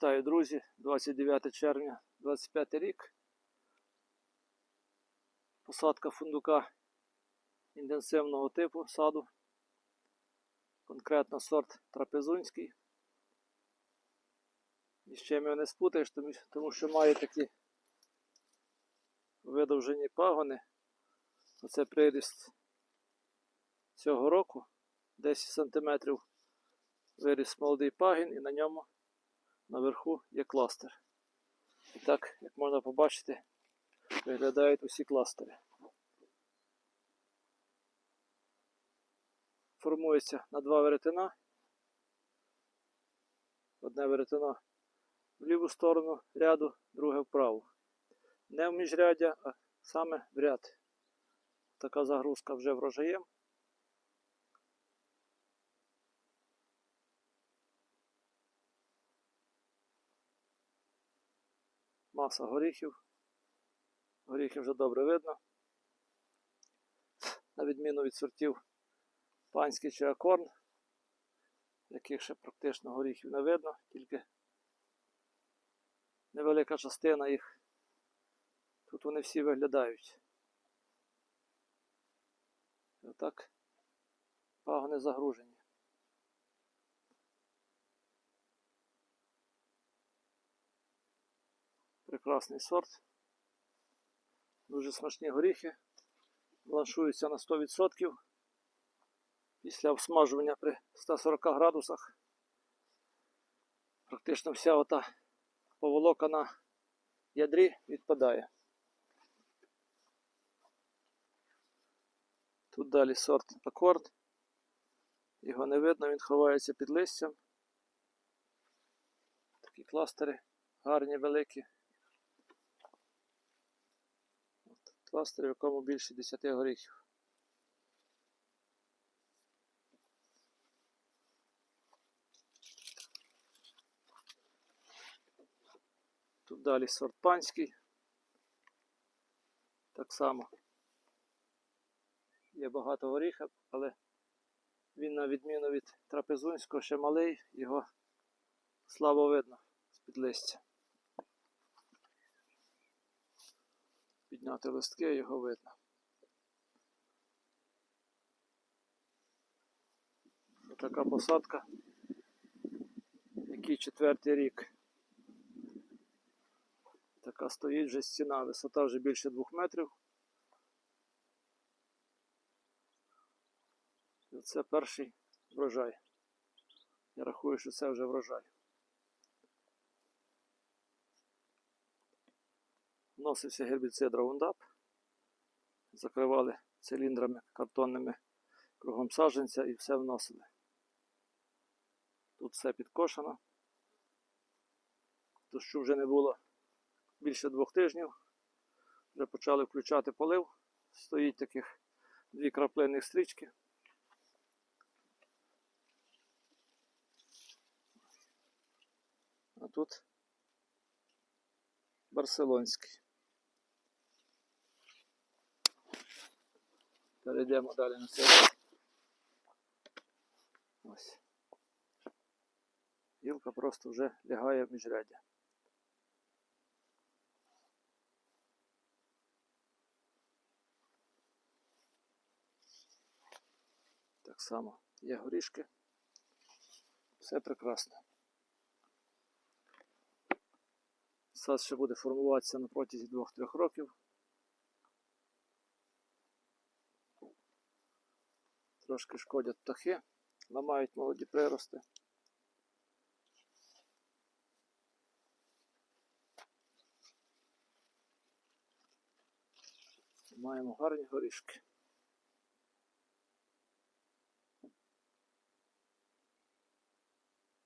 Вітаю, друзі! 29 червня 25 рік. Посадка фундука інтенсивного типу саду. Конкретно сорт трапезунський. І з чим його не спутаєш, тому, що має такі видовжені пагони. Оце приріст цього року. 10 см виріс молодий пагін і на ньому наверху є кластер. І так, як можна побачити, виглядають усі кластери. Формується на два веретена. Одне веретено в ліву сторону ряду, друге вправу. Не в міжряддя, а саме в ряд. Така загрузка вже врожаєм. Маса горіхів. Горіхи вже добре видно. На відміну від сортів панський чи акорн, яких ще практично горіхів не видно, тільки невелика частина їх. Тут вони всі виглядають. І отак пагони загружені. Прекрасний сорт. Дуже смачні горіхи. Бланшуються на 100% після обсмажування при 140 градусах. Практично вся ота поволока на ядрі відпадає. Тут далі сорт акорд. Його не видно, він ховається під листям. Такі кластери гарні, великі. Кластер, в якому більше 10 горіхів. Тут далі сорт панський. Так само. Є багато горіха, але він, на відміну від трапезунського, ще малий, його слабо видно з-під листя. Підняти листки, його видно. Така посадка, який четвертий рік. Така стоїть вже стіна, висота вже більше двох метрів. І це перший врожай. Я рахую, що це вже врожай. Вносився гербіцид Roundup. Закривали циліндрами картонними кругом саджанця і все вносили. Тут все підкошено. Дощу вже не було більше двох тижнів. Вже почали включати полив. Стоїть таких дві краплинних стрічки. А тут барселонський. Перейдемо далі на цей. Ось. Гілка просто вже лягає в міжряддя. Так само є горішки. Все прекрасно. Сад ще буде формуватися на протязі 2-3 років. Трошки шкодять птахи, ламають молоді прирости. Маємо гарні горішки.